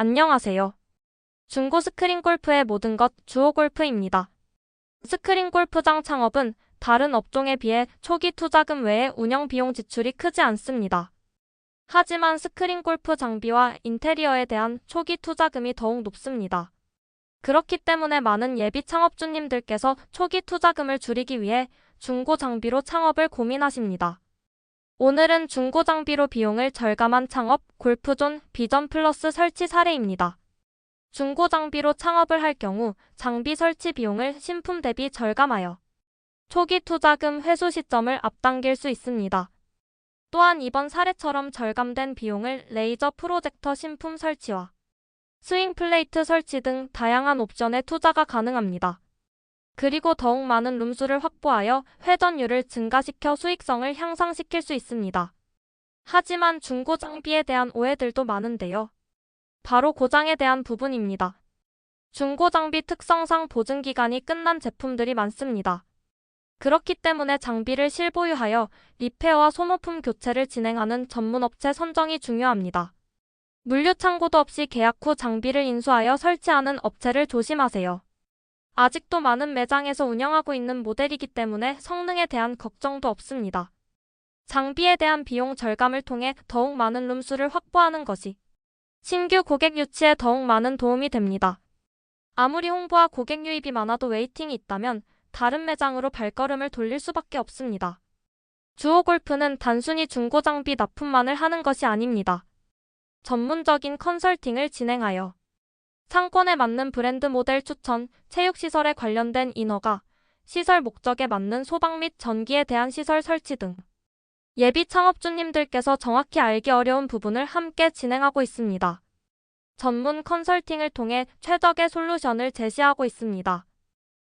안녕하세요. 중고 스크린 골프의 모든 것 주호 골프입니다. 스크린 골프장 창업은 다른 업종에 비해 초기 투자금 외에 운영 비용 지출이 크지 않습니다. 하지만 스크린 골프 장비와 인테리어에 대한 초기 투자금이 더욱 높습니다. 그렇기 때문에 많은 예비 창업주님들께서 초기 투자금을 줄이기 위해 중고 장비로 창업을 고민하십니다. 오늘은 중고 장비로 비용을 절감한 창업 골프존 비전 플러스 설치 사례입니다. 중고 장비로 창업을 할 경우 장비 설치 비용을 신품 대비 절감하여 초기 투자금 회수 시점을 앞당길 수 있습니다. 또한 이번 사례처럼 절감된 비용을 레이저 프로젝터 신품 설치와 스윙 플레이트 설치 등 다양한 옵션에 투자가 가능합니다. 그리고 더욱 많은 룸수를 확보하여 회전율을 증가시켜 수익성을 향상시킬 수 있습니다. 하지만 중고 장비에 대한 오해들도 많은데요. 바로 고장에 대한 부분입니다. 중고 장비 특성상 보증 기간이 끝난 제품들이 많습니다. 그렇기 때문에 장비를 실보유하여 리페어와 소모품 교체를 진행하는 전문 업체 선정이 중요합니다. 물류 창고도 없이 계약 후 장비를 인수하여 설치하는 업체를 조심하세요. 아직도 많은 매장에서 운영하고 있는 모델이기 때문에 성능에 대한 걱정도 없습니다. 장비에 대한 비용 절감을 통해 더욱 많은 룸수를 확보하는 것이 신규 고객 유치에 더욱 많은 도움이 됩니다. 아무리 홍보와 고객 유입이 많아도 웨이팅이 있다면 다른 매장으로 발걸음을 돌릴 수밖에 없습니다. 주호 골프는 단순히 중고 장비 납품만을 하는 것이 아닙니다. 전문적인 컨설팅을 진행하여 상권에 맞는 브랜드 모델 추천, 체육시설에 관련된 인허가, 시설 목적에 맞는 소방 및 전기에 대한 시설 설치 등 예비 창업주님들께서 정확히 알기 어려운 부분을 함께 진행하고 있습니다. 전문 컨설팅을 통해 최적의 솔루션을 제시하고 있습니다.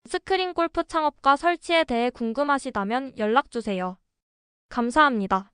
스크린 골프 창업과 설치에 대해 궁금하시다면 연락주세요. 감사합니다.